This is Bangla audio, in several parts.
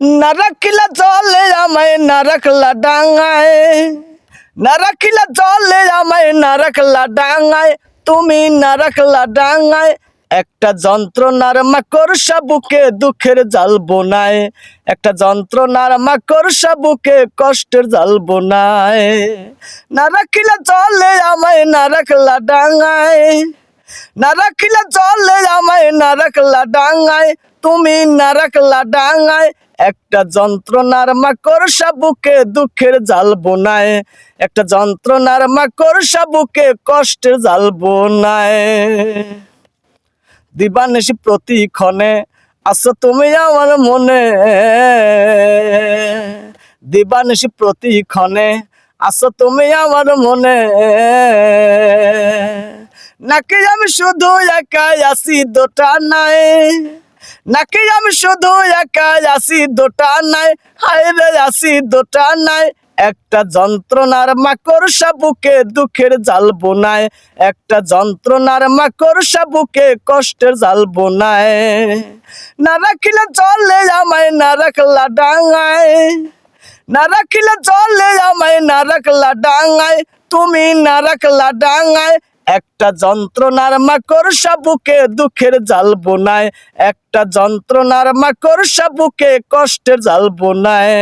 না রাখিলা চলে আমায়, না ডাঙায়। না রাখিলা আমায়, না ডাঙায়। তুমি না ডাঙায়। একটা যন্ত্রণার মাকর সাবুকে দুঃখের জাল বোনায়। একটা যন্ত্রণার মাকর সাবুকে কষ্টের জাল বোনায়। না রাখিলা চলে আমায়, না রাখলা ডাঙায়। না রাখিলা চলে আমায়, না রাখলা ডাঙায়। তুমি না রাখলা ডাঙায়। একটা যন্ত্রণার মাকর সাবুকে দুঃখের জাল বোনায়। একটা যন্ত্রণার মাকর সাবুকে কষ্টের জাল বোনায়। দিবানিসি প্রতিক্ষণে আসো তুমি আমার মনে। দিবানিসি প্রতিক্ষণে আসো তুমি আমার মনে। নাকি আমি শুধু একাই আসি দোটা নাই? নাকি আমি শুধু একাই আসি দুটা নাই। হায় রে আসি দোটা নাই। একটা যন্ত্রণার মাকর সাবুকে দুঃখের জাল বোনায়। একটা যন্ত্রণার মাকর সাবুকে কষ্টের জাল বোনায়। না রাখিলে চলে আমায়, না রাখলা ডাঙায়। না রাখিলে চলে আমায়, না রাখলা ডাঙায়। তুমি না রাখলা ডাঙায়। একটা যন্ত্রণার মাকর সাবুকে দুঃখের জাল বোনায়, একটা যন্ত্রণার মাকর সাবুকে কষ্টের জাল বোনায়।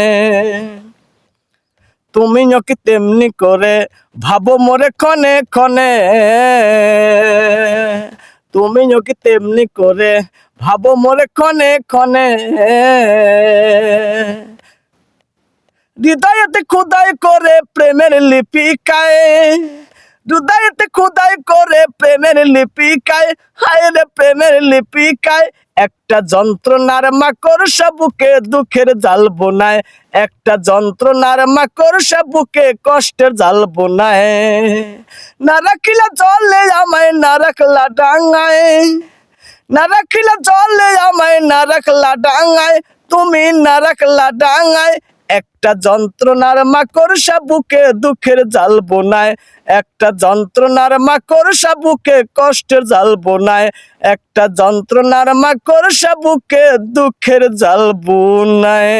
তুমি কি তেমনি করে ভাবো মোরে ক্ষণে ক্ষণে। তুমি কি তেমনি করে ভাবো মোরে ক্ষণে ক্ষণে। হৃদয়তে খুদাই করে প্রেমের লিপিকায় হৃদয়তে খুদাই করে প্রেমের লিপিকায় হায় রে প্রেমের লিপিকায় একটা যন্ত্রণার মাকর সাবুকে দুঃখের জাল বোনায়, একটা যন্ত্রণার মাকর সাবুকে কষ্টের জাল বোনায়। না রাখিলা চলে আমায়, না রাখলা ডাঙায়। না রাখিলা চলে আমায়, না রাখলা ডাঙায়, তুমি না রাখলা ডাঙায়। একটা যন্ত্রণার মাকর সাবুকে দুঃখের জাল বোনায়। একটা যন্ত্রণার মাকর সাবুকে কষ্টের জাল বোনায়। একটা যন্ত্রণার মাকর সাবুকে দুঃখের জাল বোনায়।